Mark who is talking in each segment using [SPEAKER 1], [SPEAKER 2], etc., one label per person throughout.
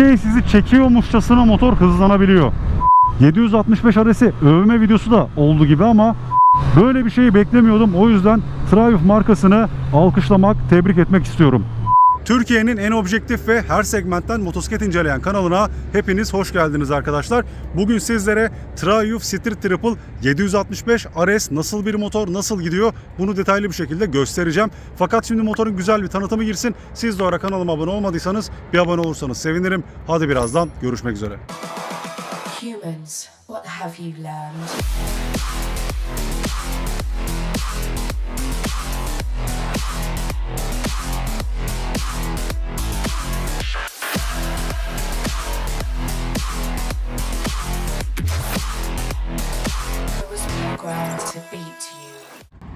[SPEAKER 1] şey sizi çekiyormuşçasına motor hızlanabiliyor. 765 RS'i övme videosu da oldu gibi ama böyle bir şeyi beklemiyordum. O yüzden Triumph markasını alkışlamak, tebrik etmek istiyorum. Türkiye'nin en objektif ve her segmentten motosiklet inceleyen kanalına hepiniz hoş geldiniz arkadaşlar. Bugün sizlere Triumph Street Triple 765 RS nasıl bir motor, nasıl gidiyor bunu detaylı bir şekilde göstereceğim. Fakat şimdi motorun güzel bir tanıtımı girsin. Siz de ara kanalıma abone olmadıysanız bir abone olursanız sevinirim. Hadi birazdan görüşmek üzere.
[SPEAKER 2] Humans, what have you learned?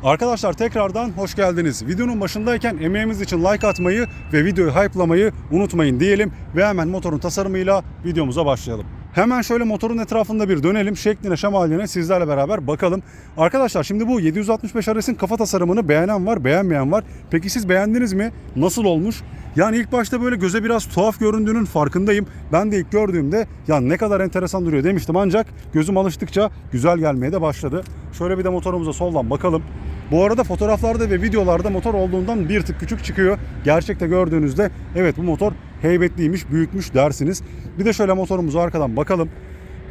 [SPEAKER 1] Arkadaşlar tekrardan hoş geldiniz. Videonun başındayken emeğimiz için like atmayı ve videoyu hype'lamayı unutmayın diyelim ve hemen motorun tasarımıyla videomuza başlayalım. Hemen şöyle motorun etrafında bir dönelim. Şekline şemaline sizlerle beraber bakalım. Arkadaşlar şimdi bu 765 RS'in kafa tasarımını beğenen var, beğenmeyen var. Peki siz beğendiniz mi? Nasıl olmuş? Yani ilk başta böyle göze biraz tuhaf göründüğünün farkındayım. Ben de ilk gördüğümde ya ne kadar enteresan duruyor demiştim ancak gözüm alıştıkça güzel gelmeye de başladı. Şöyle bir de motorumuza soldan bakalım. Bu arada fotoğraflarda ve videolarda motor olduğundan bir tık küçük çıkıyor. Gerçekte gördüğünüzde evet bu motor heybetliymiş, büyükmüş dersiniz. Bir de şöyle motorumuzu arkadan bakalım.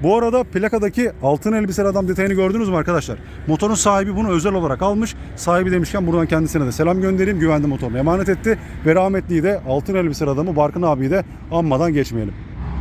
[SPEAKER 1] Bu arada plakadaki altın elbiseli adam detayını gördünüz mü arkadaşlar? Motorun sahibi bunu özel olarak almış. Sahibi demişken buradan kendisine de selam göndereyim. Güvende motorunu emanet etti. Ve rahmetliyi de altın elbiseli adamı Barkın abiyi de anmadan geçmeyelim.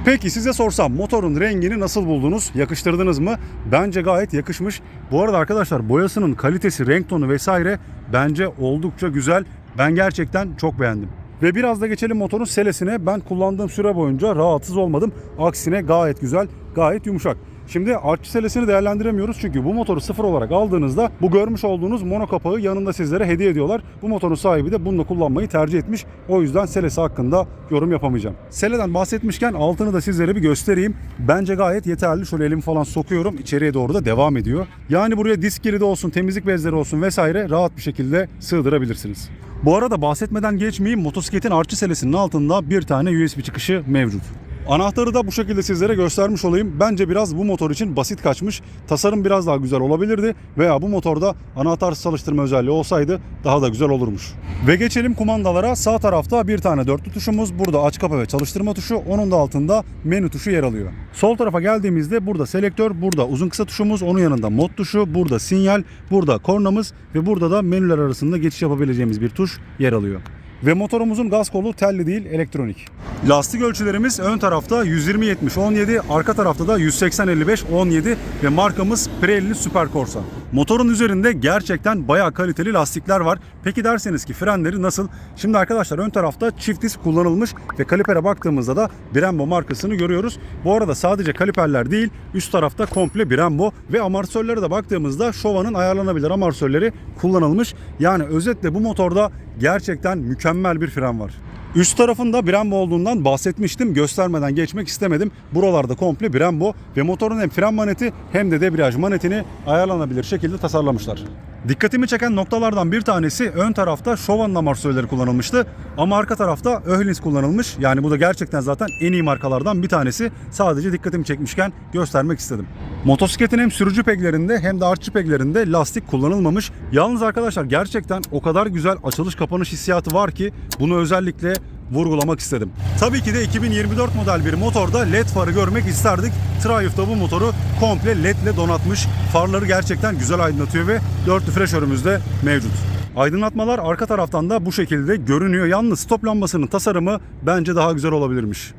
[SPEAKER 1] Peki size sorsam motorun rengini nasıl buldunuz? Yakıştırdınız mı? Bence gayet yakışmış. Bu arada arkadaşlar boyasının kalitesi, renk tonu vesaire bence oldukça güzel. Ben gerçekten çok beğendim. Ve biraz da geçelim motorun selesine. Ben kullandığım süre boyunca rahatsız olmadım. Aksine gayet güzel, gayet yumuşak. Şimdi artçı selesini değerlendiremiyoruz çünkü bu motoru sıfır olarak aldığınızda bu görmüş olduğunuz mono kapağı yanında sizlere hediye ediyorlar. Bu motorun sahibi de bununla kullanmayı tercih etmiş. O yüzden selesi hakkında yorum yapamayacağım. Seleden bahsetmişken altını da sizlere bir göstereyim. Bence gayet yeterli. Şöyle elimi falan sokuyorum. içeriye doğru da devam ediyor. Yani buraya disk kilidi olsun, temizlik bezleri olsun vesaire rahat bir şekilde sığdırabilirsiniz. Bu arada bahsetmeden geçmeyeyim motosikletin artçı selesinin altında bir tane USB çıkışı mevcut. Anahtarı da bu şekilde sizlere göstermiş olayım. Bence biraz bu motor için basit kaçmış. Tasarım biraz daha güzel olabilirdi veya bu motorda anahtarsız çalıştırma özelliği olsaydı daha da güzel olurmuş. Ve geçelim kumandalara. Sağ tarafta bir tane dörtlü tuşumuz. Burada aç kapa ve çalıştırma tuşu. Onun da altında menü tuşu yer alıyor. Sol tarafa geldiğimizde burada selektör, burada uzun kısa tuşumuz, onun yanında mod tuşu, burada sinyal, burada kornamız ve burada da menüler arasında geçiş yapabileceğimiz bir tuş yer alıyor. Ve motorumuzun gaz kolu telli değil elektronik. Lastik ölçülerimiz ön tarafta 120-70-17, arka tarafta da 180-55-17 ve markamız Pirelli Super Corsa. Motorun üzerinde gerçekten bayağı kaliteli lastikler var. Peki derseniz ki frenleri nasıl? Şimdi arkadaşlar ön tarafta çift disk kullanılmış ve kalipere baktığımızda da Brembo markasını görüyoruz. Bu arada sadece kaliperler değil üst tarafta komple Brembo ve amortisörlere de baktığımızda Showa'nın ayarlanabilir amortisörleri kullanılmış. Yani özetle bu motorda gerçekten mükemmel bir fren var. Üst tarafında Brembo olduğundan bahsetmiştim. Göstermeden geçmek istemedim. Buralarda komple Brembo ve motorun hem fren maneti hem de debriyaj manetini ayarlanabilir şekilde tasarlamışlar. Dikkatimi çeken noktalardan bir tanesi ön tarafta Showa'nın amortisörleri kullanılmıştı ama arka tarafta Öhlins kullanılmış. Yani bu da gerçekten zaten en iyi markalardan bir tanesi. Sadece dikkatimi çekmişken göstermek istedim. Motosikletin hem sürücü peglerinde hem de artçı peglerinde lastik kullanılmamış. Yalnız arkadaşlar gerçekten o kadar güzel açılış kapanış hissiyatı var ki bunu özellikle vurgulamak istedim. Tabii ki de 2024 model bir motorda led farı görmek isterdik. Triumph da bu motoru komple led ile donatmış. Farları gerçekten güzel aydınlatıyor ve dörtlü flaşörümüz de mevcut. Aydınlatmalar arka taraftan da bu şekilde görünüyor. Yalnız stop lambasının tasarımı bence daha güzel olabilirmiş.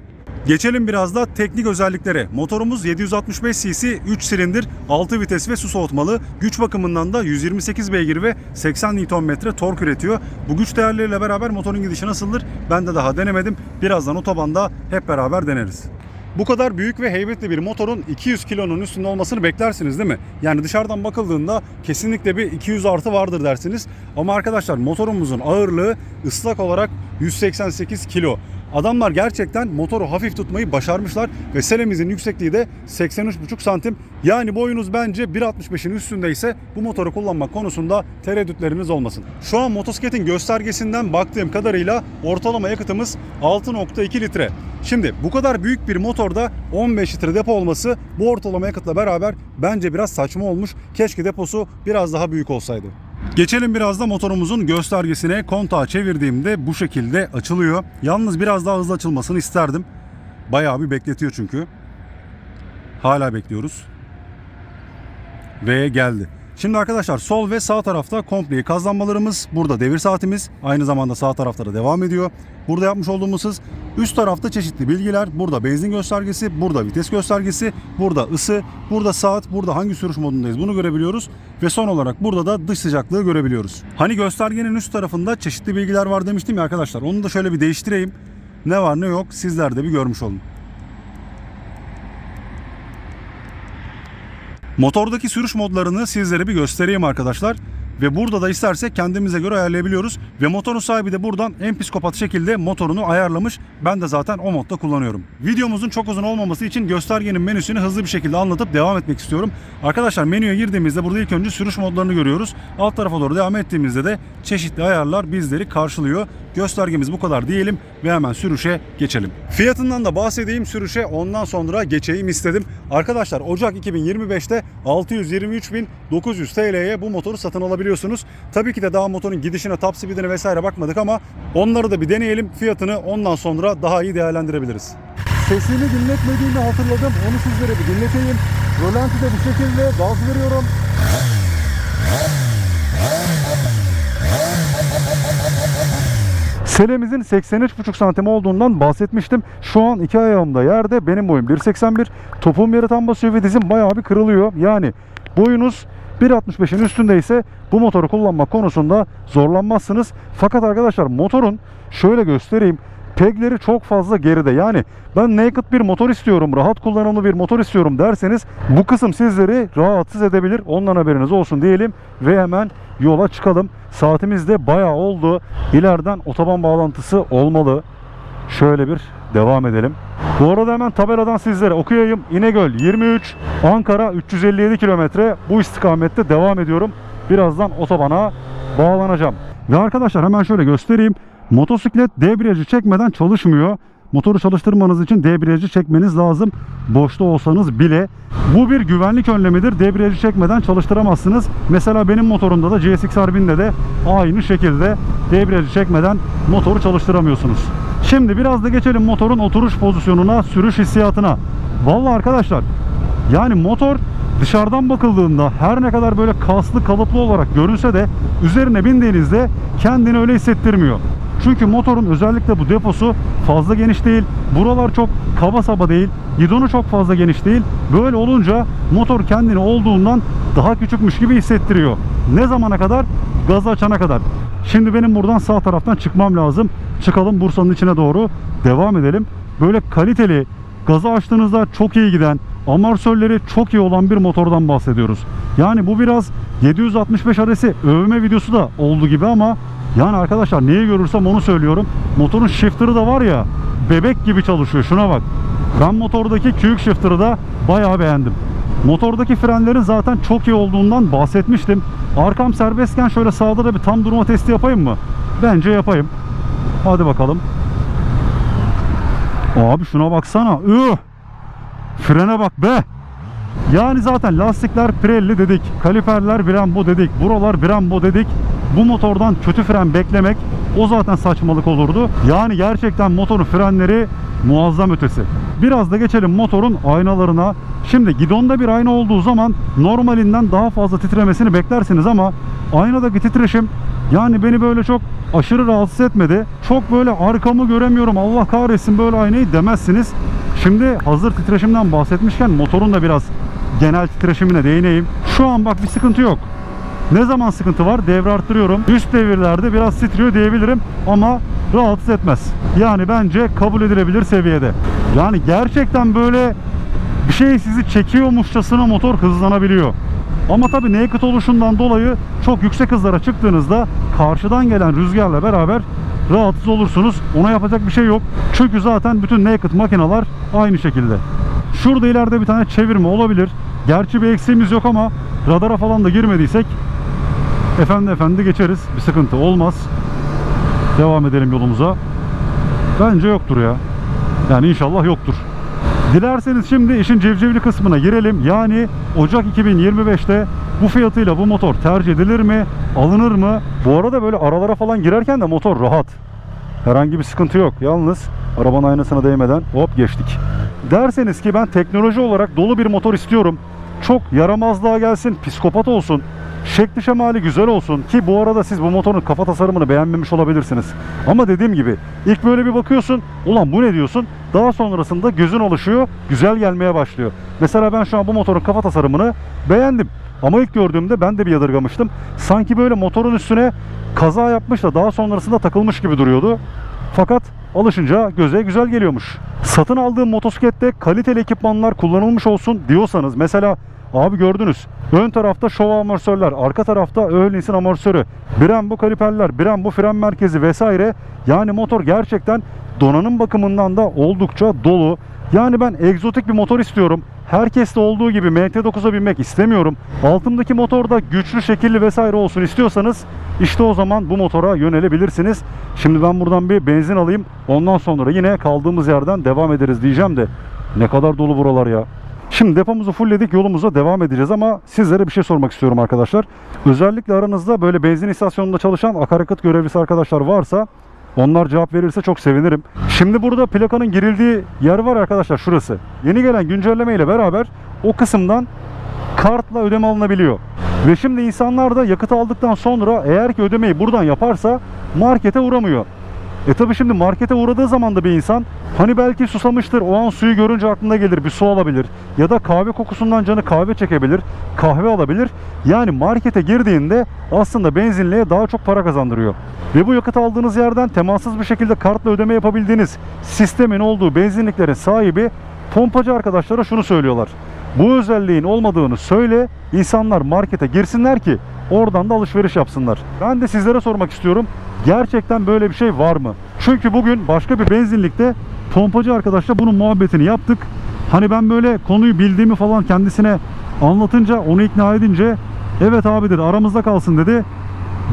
[SPEAKER 1] Geçelim biraz da teknik özelliklere. Motorumuz 765 cc, 3 silindir, 6 vites ve su soğutmalı. Güç bakımından da 128 beygir ve 80 Nm tork üretiyor. Bu güç değerleriyle beraber motorun gidişi nasıldır? Ben de daha denemedim. Birazdan otobanda hep beraber deneriz. Bu kadar büyük ve heybetli bir motorun 200 kilonun üstünde olmasını beklersiniz değil mi? Yani dışarıdan bakıldığında kesinlikle bir 200 artı vardır dersiniz. Ama arkadaşlar motorumuzun ağırlığı ıslak olarak 188 kilo. Adamlar gerçekten motoru hafif tutmayı başarmışlar ve selemizin yüksekliği de 83,5 santim. Yani boyunuz bence 1.65'in üstündeyse bu motoru kullanmak konusunda tereddütleriniz olmasın. Şu an motosikletin göstergesinden baktığım kadarıyla ortalama yakıtımız 6.2 litre. Şimdi bu kadar büyük bir motorda 15 litre depo olması bu ortalama yakıtla beraber bence biraz saçma olmuş. Keşke deposu biraz daha büyük olsaydı. Geçelim biraz da motorumuzun göstergesine. Kontağı çevirdiğimde bu şekilde açılıyor. Yalnız biraz daha hızlı açılmasını isterdim. Bayağı bir bekletiyor çünkü. Hala bekliyoruz. Ve geldi. Şimdi arkadaşlar sol ve sağ tarafta komple ikaz lambalarımız. Burada devir saatimiz. Aynı zamanda sağ tarafta da devam ediyor. Burada yapmış olduğumuz hız. Üst tarafta çeşitli bilgiler. Burada benzin göstergesi, burada vites göstergesi, burada ısı, burada saat, burada hangi sürüş modundayız bunu görebiliyoruz. Ve son olarak burada da dış sıcaklığı görebiliyoruz. Hani göstergenin üst tarafında çeşitli bilgiler var demiştim ya arkadaşlar. Onu da şöyle bir değiştireyim. Ne var ne yok sizler de bir görmüş olun. Motordaki sürüş modlarını sizlere bir göstereyim arkadaşlar. Ve burada da istersek kendimize göre ayarlayabiliyoruz. Ve motorun sahibi de buradan en psikopat şekilde motorunu ayarlamış. Ben de zaten o modda kullanıyorum. Videomuzun çok uzun olmaması için göstergenin menüsünü hızlı bir şekilde anlatıp devam etmek istiyorum. Arkadaşlar menüye girdiğimizde burada ilk önce sürüş modlarını görüyoruz. Alt tarafa doğru devam ettiğimizde de çeşitli ayarlar bizleri karşılıyor. Göstergemiz bu kadar diyelim ve hemen sürüşe geçelim. Fiyatından da bahsedeyim sürüşe ondan sonra geçeyim istedim. Arkadaşlar Ocak 2025'te 623.900 TL'ye bu motoru satın alabiliyorsunuz. Tabii ki de daha motorun gidişine, top speedine vesaire bakmadık ama onları da bir deneyelim. Fiyatını ondan sonra daha iyi değerlendirebiliriz. Sesini dinletmediğimi hatırladım. Onu sizlere bir dinleteyim. Rölanti de bu şekilde gaz veriyorum. Selemizin 83,5 santim olduğundan bahsetmiştim. Şu an iki ayağımda yerde. Benim boyum 1.81. Topuğum yere tam basıyor ve dizim bayağı bir kırılıyor. Yani boyunuz 1.65'in üstündeyse bu motoru kullanmak konusunda zorlanmazsınız. Fakat arkadaşlar motorun şöyle göstereyim. Pegleri çok fazla geride. Yani ben naked bir motor istiyorum, rahat kullanımlı bir motor istiyorum derseniz bu kısım sizleri rahatsız edebilir. Ondan haberiniz olsun diyelim ve hemen yola çıkalım. Saatimiz de bayağı oldu. İleriden otoban bağlantısı olmalı. Şöyle bir devam edelim. Bu arada hemen tabeladan sizlere okuyayım. İnegöl 23, Ankara 357 kilometre. Bu istikamette devam ediyorum. Birazdan otobana bağlanacağım. Ve arkadaşlar hemen şöyle göstereyim. Motosiklet debriyajı çekmeden çalışmıyor. Motoru çalıştırmanız için debriyajı çekmeniz lazım. Boşta olsanız bile. Bu bir güvenlik önlemidir. Debriyajı çekmeden çalıştıramazsınız. Mesela benim motorumda da GSX-R1000'de de aynı şekilde debriyajı çekmeden motoru çalıştıramıyorsunuz. Şimdi biraz da geçelim motorun oturuş pozisyonuna, sürüş hissiyatına. Vallahi arkadaşlar yani motor dışarıdan bakıldığında her ne kadar böyle kaslı kalıplı olarak görünse de üzerine bindiğinizde kendini öyle hissettirmiyor. Çünkü motorun özellikle bu deposu fazla geniş değil. Buralar çok kaba saba değil. Gidonu çok fazla geniş değil. Böyle olunca motor kendini olduğundan daha küçükmüş gibi hissettiriyor. Ne zamana kadar? Gazı açana kadar. Şimdi benim buradan sağ taraftan çıkmam lazım. Çıkalım Bursa'nın içine doğru devam edelim. Böyle kaliteli, gazı açtığınızda çok iyi giden, amortisörleri çok iyi olan bir motordan bahsediyoruz. Yani bu biraz 765 arası övme videosu da oldu gibi ama yani arkadaşlar neyi görürsem onu söylüyorum. Motorun shifter'ı da var ya bebek gibi çalışıyor. Şuna bak. Ben motordaki Q shifter'ı da bayağı beğendim. Motordaki frenlerin zaten çok iyi olduğundan bahsetmiştim. Arkam serbestken şöyle sağda da bir tam durma testi yapayım mı? Bence yapayım. Hadi bakalım. Abi şuna baksana. Üh! Frene bak be. Yani zaten lastikler Pirelli dedik. Kaliperler Brembo dedik. Buralar Brembo dedik. Bu motordan kötü fren beklemek o zaten saçmalık olurdu. Yani gerçekten motorun frenleri muazzam ötesi. Biraz da geçelim motorun aynalarına. Şimdi gidonda bir ayna olduğu zaman normalinden daha fazla titremesini beklersiniz ama aynadaki titreşim yani beni böyle çok aşırı rahatsız etmedi. Çok böyle arkamı göremiyorum Allah kahretsin böyle aynayı demezsiniz. Şimdi hazır titreşimden bahsetmişken motorun da biraz genel titreşimine değineyim. Şu an bak bir sıkıntı yok. Ne zaman sıkıntı var? Devre arttırıyorum. Üst devirlerde biraz titriyor diyebilirim ama rahatsız etmez. Yani bence kabul edilebilir seviyede. Yani gerçekten böyle bir şey sizi çekiyormuşçasına motor hızlanabiliyor. Ama tabii naked oluşundan dolayı çok yüksek hızlara çıktığınızda karşıdan gelen rüzgarla beraber rahatsız olursunuz. Ona yapacak bir şey yok. Çünkü zaten bütün naked makineler aynı şekilde. Şurada ileride bir tane çevirme olabilir. Gerçi bir eksiğimiz yok ama radara falan da girmediysek efendi efendi geçeriz. Bir sıkıntı olmaz. Devam edelim yolumuza. Bence yoktur ya. Yani inşallah yoktur. Dilerseniz şimdi işin civcivli kısmına girelim. Yani Ocak 2025'te bu fiyatıyla bu motor tercih edilir mi? Alınır mı? Bu arada böyle aralara falan girerken de motor rahat. Herhangi bir sıkıntı yok. Yalnız arabanın aynasına değmeden hop geçtik. Derseniz ki ben teknoloji olarak dolu bir motor istiyorum. Çok yaramazlığa gelsin, psikopat olsun. Şekli şemali güzel olsun ki bu arada siz bu motorun kafa tasarımını beğenmemiş olabilirsiniz. Ama dediğim gibi ilk böyle bir bakıyorsun ulan bu ne diyorsun daha sonrasında gözün alışıyor güzel gelmeye başlıyor. Mesela ben şu an bu motorun kafa tasarımını beğendim. Ama ilk gördüğümde ben de bir yadırgamıştım. Sanki böyle motorun üstüne kaza yapmış da daha sonrasında takılmış gibi duruyordu. Fakat alışınca göze güzel geliyormuş. Satın aldığım motosiklette kaliteli ekipmanlar kullanılmış olsun diyorsanız mesela abi gördünüz ön tarafta şov amortisörler arka tarafta Öhling'in amortisörü Brembo kaliperler Brembo fren merkezi vesaire yani motor gerçekten donanım bakımından da oldukça dolu. Yani ben egzotik bir motor istiyorum. Herkeste olduğu gibi MT9'a binmek istemiyorum. Altımdaki motor da güçlü, şekilli vesaire olsun istiyorsanız işte o zaman bu motora yönelebilirsiniz. Şimdi ben buradan bir benzin alayım. Ondan sonra yine kaldığımız yerden devam ederiz diyeceğim de ne kadar dolu buralar ya. Şimdi depomuzu fullledik yolumuza devam edeceğiz ama sizlere bir şey sormak istiyorum arkadaşlar. Özellikle aranızda böyle benzin istasyonunda çalışan akaryakıt görevlisi arkadaşlar varsa onlar cevap verirse çok sevinirim. Şimdi burada plakanın girildiği yer var arkadaşlar şurası. Yeni gelen güncelleme ile beraber o kısımdan kartla ödeme alınabiliyor. Ve şimdi insanlar da yakıt aldıktan sonra eğer ki ödemeyi buradan yaparsa markete uğramıyor. E tabi şimdi markete uğradığı zaman da bir insan hani belki susamıştır o an suyu görünce aklına gelir bir su alabilir ya da kahve kokusundan canı kahve çekebilir kahve alabilir. Yani markete girdiğinde aslında benzinliğe daha çok para kazandırıyor. Ve bu yakıt aldığınız yerden temassız bir şekilde kartla ödeme yapabildiğiniz sistemin olduğu benzinliklerin sahibi pompacı arkadaşlara şunu söylüyorlar. Bu özelliğin olmadığını söyle insanlar markete girsinler ki oradan da alışveriş yapsınlar. Ben de sizlere sormak istiyorum. Gerçekten böyle bir şey var mı? Çünkü bugün başka bir benzinlikte pompacı arkadaşla bunun muhabbetini yaptık. Hani ben böyle konuyu bildiğimi falan kendisine anlatınca onu ikna edince evet abi dedi aramızda kalsın dedi.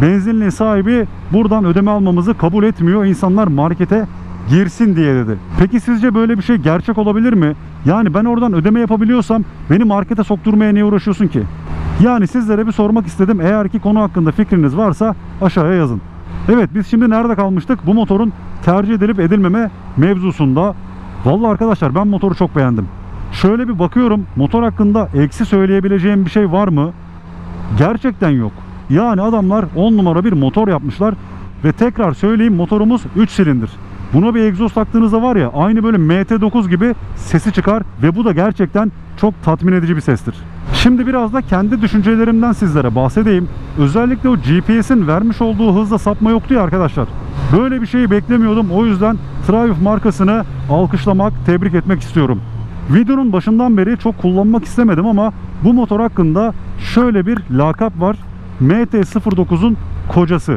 [SPEAKER 1] Benzinliğin sahibi buradan ödeme almamızı kabul etmiyor. İnsanlar markete girsin diye dedi. Peki sizce böyle bir şey gerçek olabilir mi? Yani ben oradan ödeme yapabiliyorsam beni markete sokturmaya niye uğraşıyorsun ki? Yani sizlere bir sormak istedim. Eğer ki konu hakkında fikriniz varsa aşağıya yazın. Evet biz şimdi nerede kalmıştık? Bu motorun tercih edilip edilmeme mevzusunda. Vallahi arkadaşlar ben motoru çok beğendim. Şöyle bir bakıyorum motor hakkında eksi söyleyebileceğim bir şey var mı? Gerçekten yok. Yani adamlar 10 numara bir motor yapmışlar ve tekrar söyleyeyim motorumuz 3 silindir. Buna bir egzoz taktığınızda var ya aynı böyle MT9 gibi sesi çıkar ve bu da gerçekten çok tatmin edici bir sestir. Şimdi biraz da kendi düşüncelerimden sizlere bahsedeyim. Özellikle o GPS'in vermiş olduğu hızla sapma yoktu ya arkadaşlar. Böyle bir şeyi beklemiyordum. O yüzden Triumph markasını alkışlamak, tebrik etmek istiyorum. Videonun başından beri çok kullanmak istemedim ama bu motor hakkında şöyle bir lakap var. MT-09'un kocası.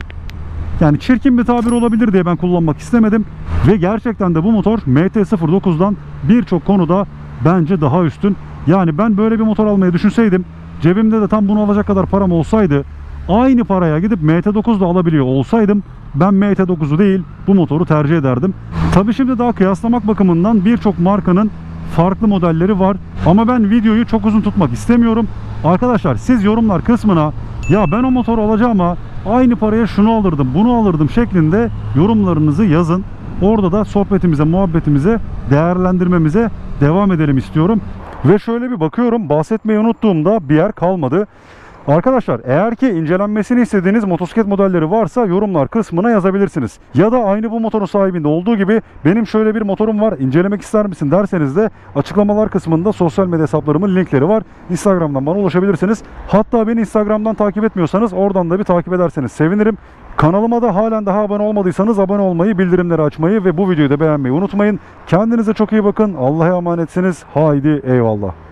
[SPEAKER 1] Yani çirkin bir tabir olabilir diye ben kullanmak istemedim. Ve gerçekten de bu motor MT-09'dan birçok konuda bence daha üstün. Yani ben böyle bir motor almayı düşünseydim cebimde de tam bunu alacak kadar param olsaydı aynı paraya gidip MT-9'da alabiliyor olsaydım ben MT-9'u değil bu motoru tercih ederdim. Tabi şimdi daha kıyaslamak bakımından birçok markanın farklı modelleri var. Ama ben videoyu çok uzun tutmak istemiyorum. Arkadaşlar siz yorumlar kısmına ya ben o motoru alacağım ama aynı paraya şunu alırdım bunu alırdım şeklinde yorumlarınızı yazın. Orada da sohbetimize, muhabbetimize, değerlendirmemize devam edelim istiyorum. Ve şöyle bir bakıyorum bahsetmeyi unuttuğumda bir yer kalmadı. Arkadaşlar eğer ki incelenmesini istediğiniz motosiklet modelleri varsa yorumlar kısmına yazabilirsiniz. Ya da aynı bu motorun sahibinde olduğu gibi benim şöyle bir motorum var incelemek ister misin derseniz de açıklamalar kısmında sosyal medya hesaplarımın linkleri var. Instagram'dan bana ulaşabilirsiniz. Hatta beni Instagram'dan takip etmiyorsanız oradan da bir takip ederseniz sevinirim. Kanalıma da halen daha abone olmadıysanız abone olmayı, bildirimleri açmayı ve bu videoyu da beğenmeyi unutmayın. Kendinize çok iyi bakın. Allah'a emanetsiniz. Haydi eyvallah.